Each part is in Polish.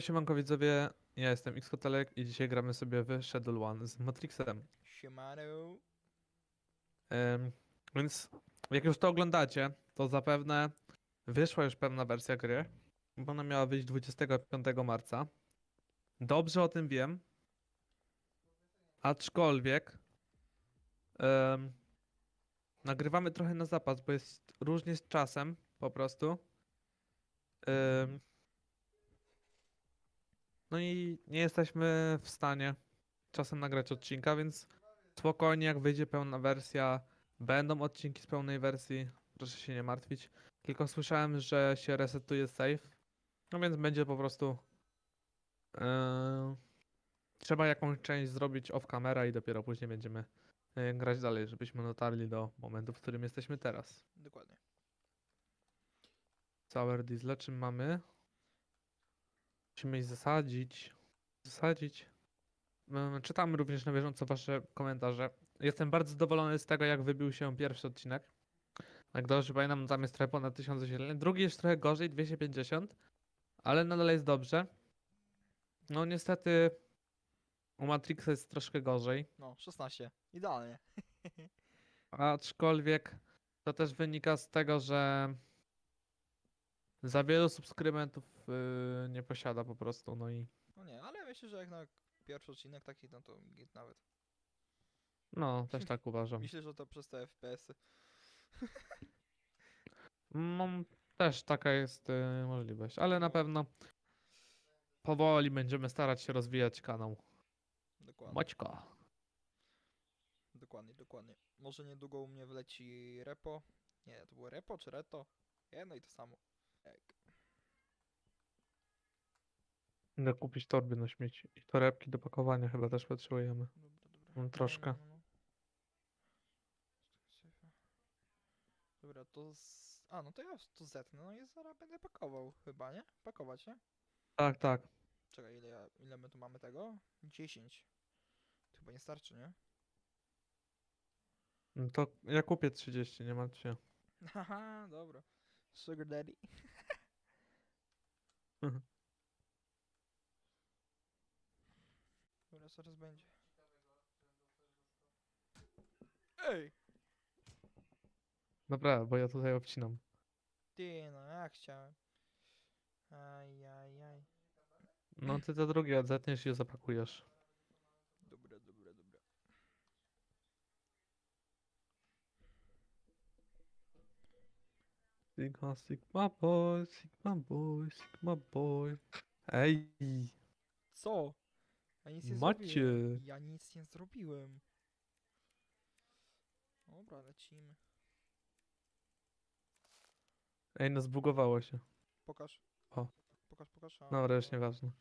Siemanko widzowie, ja jestem Xkotelek i dzisiaj gramy sobie w Schedule One z Matrixem. Siemano. Ym, więc jak już to oglądacie, to zapewne wyszła już pewna wersja gry, bo ona miała wyjść 25 marca. Dobrze o tym wiem, aczkolwiek ym, nagrywamy trochę na zapas, bo jest różnie z czasem po prostu. Ym, no i nie jesteśmy w stanie czasem nagrać odcinka, więc spokojnie, jak wyjdzie pełna wersja, będą odcinki z pełnej wersji, proszę się nie martwić. Tylko słyszałem, że się resetuje save, no więc będzie po prostu yy, trzeba jakąś część zrobić off camera i dopiero później będziemy yy, grać dalej, żebyśmy dotarli do momentu, w którym jesteśmy teraz. Dokładnie. Sour diesel, czym mamy? Musimy ich zasadzić. Zasadzić. Mm, Czytam również na bieżąco wasze komentarze. Jestem bardzo zadowolony z tego, jak wybił się pierwszy odcinek. Jak dobrze pamiętam, tam jest trochę ponad 1000 wyświetleń. Drugi jest trochę gorzej, 250, ale nadal jest dobrze. No niestety u Matrixa jest troszkę gorzej, No, 16. Idealnie. aczkolwiek to też wynika z tego, że za wielu subskrybentów yy, nie posiada po prostu, no i No nie, ale myślę, że jak na pierwszy odcinek taki, no to git nawet. no, też tak uważam. Myślę, że to przez te FPS-y. No, też taka jest y, możliwość, ale na pewno powoli będziemy starać się rozwijać kanał. Dokładnie. Maćka. Dokładnie, dokładnie. Może niedługo u mnie wleci repo. Nie, to było repo czy reto? Jedno i to samo. Idę kupić torby na śmieci i torebki do pakowania chyba też potrzebujemy. Dobra, dobra. No, troszkę. no, no, no. Dobra, to z... A, no to ja to zetnę, no i zaraz będę pakował chyba, nie? Pakować, nie? Tak, tak. Czekaj, ile, ja, ile my tu mamy tego? 10. To chyba nie starczy, nie? No to ja kupię 30, nie martw się. Haha, dobra. Sugar daddy. Mhm. zaraz będzie. Ej! Dobra, bo ja tutaj obcinam. Ty, no ja chciałem. Aj, aj, aj. No ty te drugie odzetniesz i je zapakujesz. Dobra, dobra, dobra. Sigma, Sigma boy, Sigma boy, Sigma boy. Ej, Co? Ja nic nie Macie. zrobiłem. Ja nic nie zrobiłem. Dobra, lecimy. ej, no zbugowało się. Pokaż. O. Pokaż, pokaż. A, Dobra, już nieważne.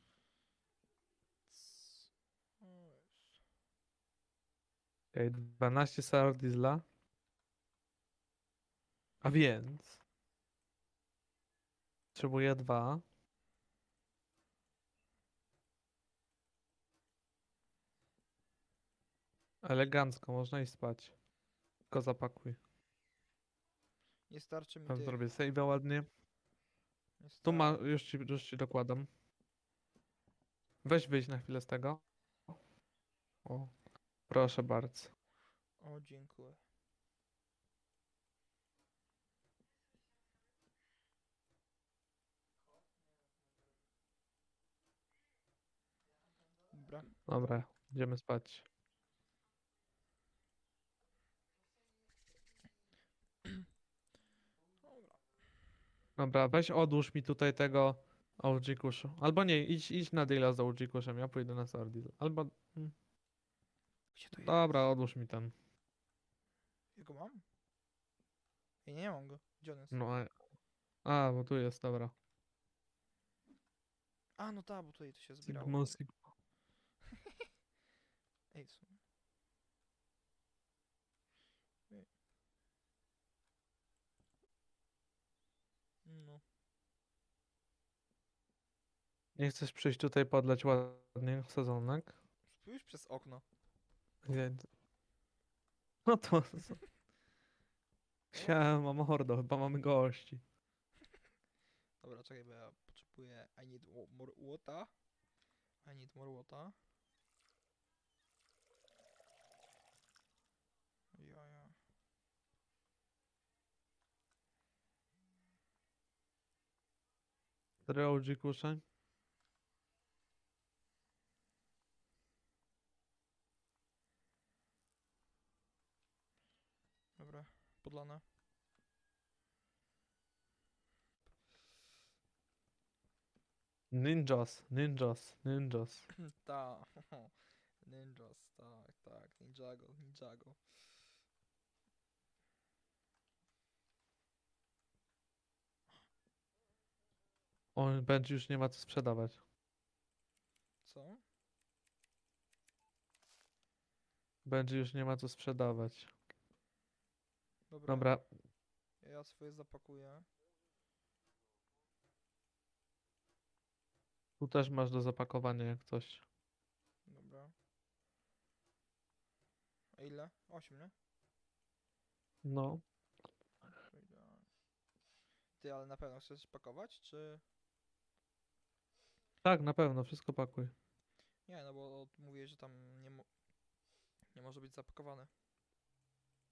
c- o jest. Okej, 12 sour diesla. A więc... Potrzebuję dwa. Elegancko, można iść spać. Tylko zapakuj. Nie starczy mi Tam tych. zrobię save'a ładnie. Nie Tu ma, już ci, już ci dokładam. Weź wyjść na chwilę z tego. O, proszę bardzo. O, dziękuję. Dobra. Dobra, idziemy spać. Dobra, weź odłóż mi tutaj tego OG kuszu. Albo nie, idź, idź na deala z OG kuszem, ja pójdę na Sardil. Albo, mm, Gdzie to jest? dobra, odłóż mi ten. Ja go mam? Ja nie mam go. Gdzie on jest? No, a, a, bo tu jest, dobra. A, no tak, bo tutaj to się zbierało. Sigma, Sigma. Ej, w sumie. Ej. No. Nie chcesz przyjść tutaj podleć ładnie sezonek? Spójrz przez okno. Nie. No to... Siema, mordo, chyba mamy gości. Dobra, czekaj, bo ja potrzebuję I need wa- more water. I need more water. Ja, ja. Cztery OG kusze. Dobra, podlane. Ninjas, ninjas, ninjas. Ta. Ninjas, tak, tak. Ninjago, Ninjago. On będzie już nie ma co sprzedawać. Co? Będzie już nie ma co sprzedawać. Dobra. Dobra, Ja swoje zapakuję. tu też masz do zapakowania jak coś. Dobra. A ile? 8, nie? No. Ty, ale na pewno chcesz pakować, czy... tak, na pewno, wszystko pakuj. Nie, no bo mówię, że tam nie, mo... nie może być zapakowane.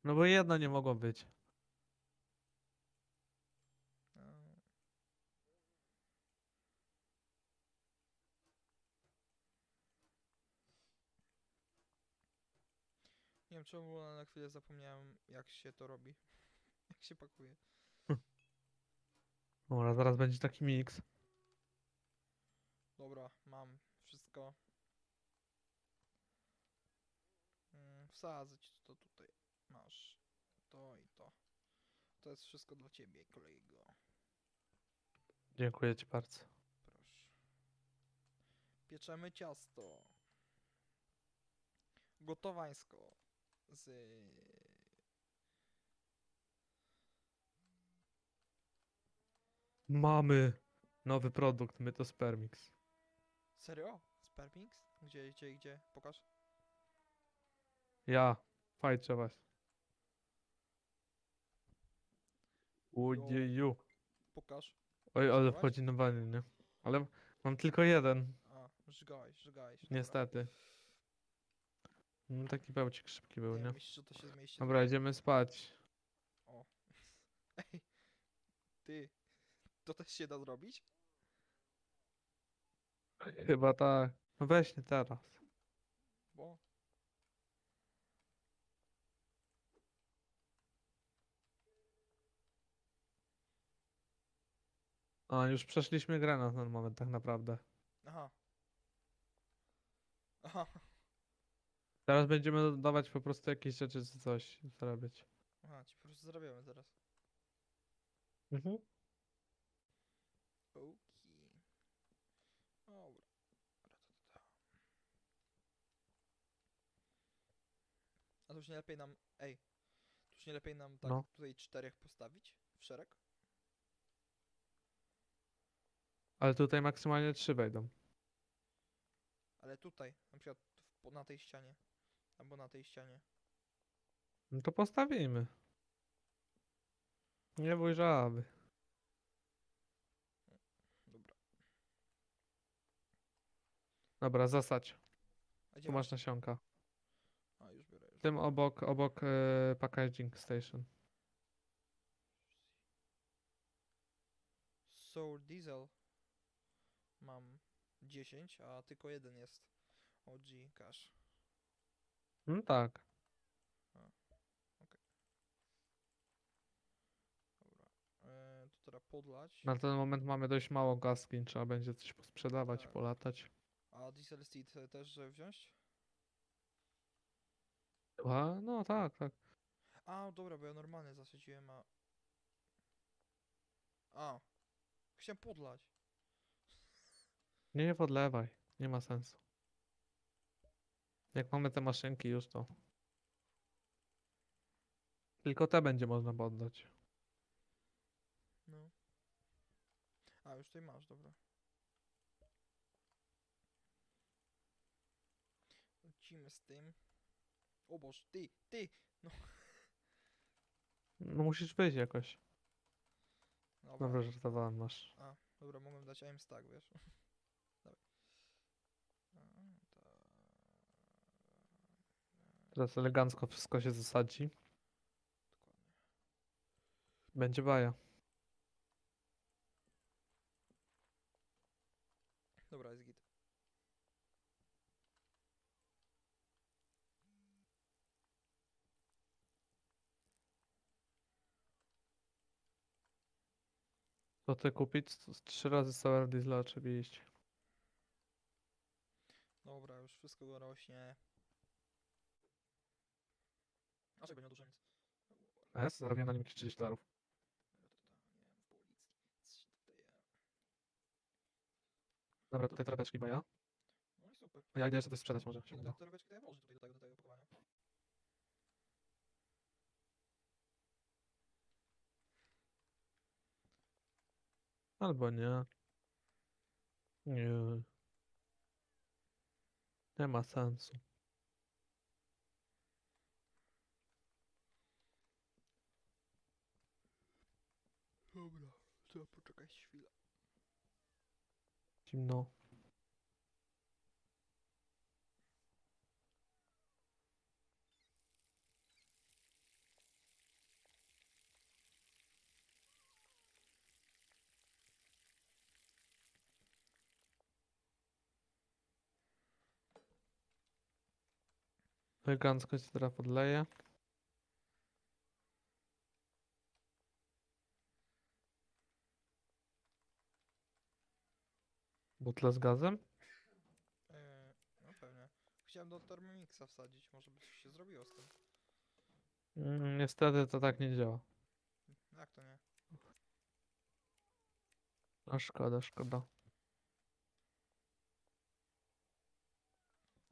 No bo jedna nie mogło być. Nie wiem czemu, ale na chwilę zapomniałem jak się to robi. Jak się pakuje. Dobra, zaraz będzie taki miks. Dobra, mam wszystko. Mm, Wsadzę ci to tutaj. Masz to i to. To jest wszystko dla ciebie, kolego. Dziękuję ci bardzo. Proszę. Pieczemy ciasto. Gotowańsko. Z... Mamy nowy produkt, my to Spermix. Serio? Sperpings? Gdzie, gdzie, gdzie? Pokaż. Ja, fajczę was. Ujeju. Pokaż. Oj, ale Spróbować? wchodzi na wanię, nie? Ale mam tylko jeden, A, żgaj. dobra. niestety. No, taki bełcik szybki był, Nie, nie? myślisz, że to się zmieści? Dobra, idziemy spać. O. Ej, ty, to też się da zrobić? Chyba tak. No weź nie teraz. Bo... A, już przeszliśmy grę na ten moment tak naprawdę. Aha. Aha. Teraz będziemy dodawać po prostu jakieś rzeczy czy coś zarabiać. Aha, ci po prostu zarabiamy zaraz. Mhm. Okej. Dobra. Ra-ta-ta-ta. A to już nie lepiej nam... Ej. To już nie lepiej nam tak No. tutaj czterech postawić? W szereg? Ale tutaj maksymalnie trzy wejdą. Ale tutaj, na przykład w, na tej ścianie. Albo na tej ścianie. No to postawimy. Nie bój żaby. Dobra. Dobra, zasać. A gdzie Tu masz nasionka. A, już biorę. Już Tym obok, obok e, packaging station. Sour Diesel mam 10, a tylko jeden jest OG Cash. No tak. Dobra. E, to teraz podlać. Na ten moment mamy dość mało gaskin, trzeba będzie coś posprzedawać, Tak. polatać. A Diesel Seed e, też żeby wziąć? A, no tak, tak. A, dobra, bo ja normalnie zasadziłem, a... A. Chciałem podlać. Nie, nie podlewaj. Nie ma sensu. Jak mamy te maszynki już to. Tylko te będzie można poddać. No. A, już tutaj masz, dobra. Lecimy z tym. O Boże, ty, ty! No musisz wyjść jakoś. Dobra, Dobra, żartowałem, masz. Dobra, mogłem dać aim stack, wiesz? Dawaj. A, tak. Teraz elegancko wszystko się zasadzi. Będzie baja. Dobra, jest git. To ty kupić? Z- Trzy razy Sour Diesla oczywiście. Dobra, już wszystko dorośnie. A czego nie dużo nic? S? Zarobię na nim jakieś 30 dolarów. Dobra, tutaj torebeczki baja. No i super. A ja idę jeszcze coś sprzedać może. się uda. to torebeczki daję może tutaj do tego, do tego pakowania. Albo nie. Nie. Nie ma sensu. Dobra, trzeba poczekać chwilę. Zimno. Elegancko się teraz podleje. Butle z gazem? Yy, no pewnie. Chciałem do Thermomixa wsadzić, może by coś się zrobiło z tym. Mm, niestety to tak nie działa. Jak to nie? A szkoda, szkoda.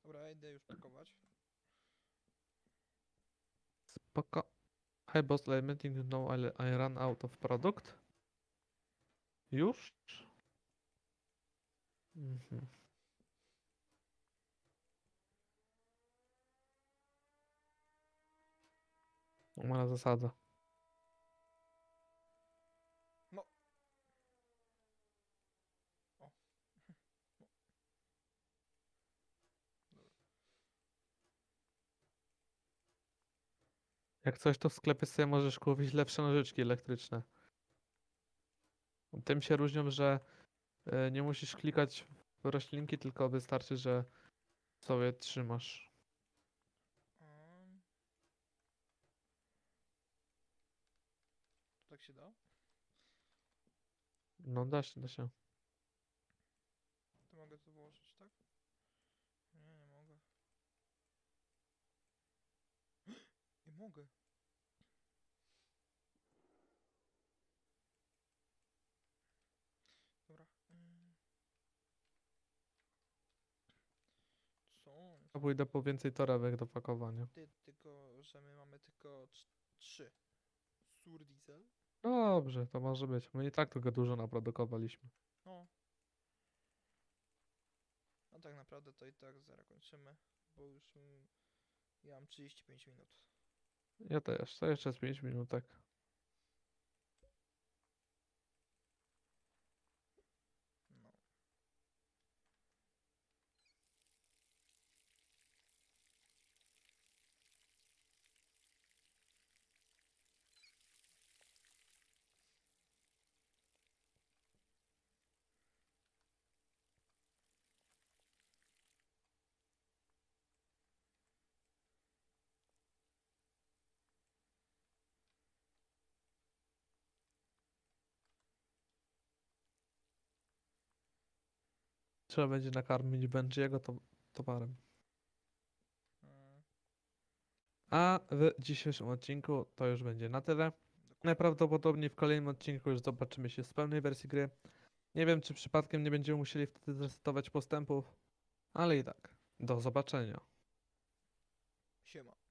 Dobra, ja idę już pakować. Spoko. Hi boss, limiting no I, I run out of product. Już? Mhm. Mala zasada. No. O. No. Jak coś, to w sklepie sobie możesz kupić lepsze nożyczki elektryczne. Tym się różnią, że nie musisz klikać w roślinki, tylko wystarczy, że sobie trzymasz. Tak się da? No da się, da się. To mogę to włożyć, tak? Nie, nie mogę. Nie mogę. Dobra. mm. Ja pójdę po więcej torebek do pakowania. Ty, tylko, że my mamy tylko trz- trzy. Sur diesel? Dobrze, to może być. My i tak tylko dużo naprodukowaliśmy. No. No tak naprawdę to i tak zaraz kończymy, bo już mm, ja mam 35 minut. Ja też. To jeszcze z 5 minutek. Trzeba będzie nakarmić Benjiego to towarem. A w dzisiejszym odcinku to już będzie na tyle. Najprawdopodobniej w kolejnym odcinku już zobaczymy się z pełnej wersji gry. Nie wiem, czy przypadkiem nie będziemy musieli wtedy zresetować postępów, ale i tak. Do zobaczenia. Siema.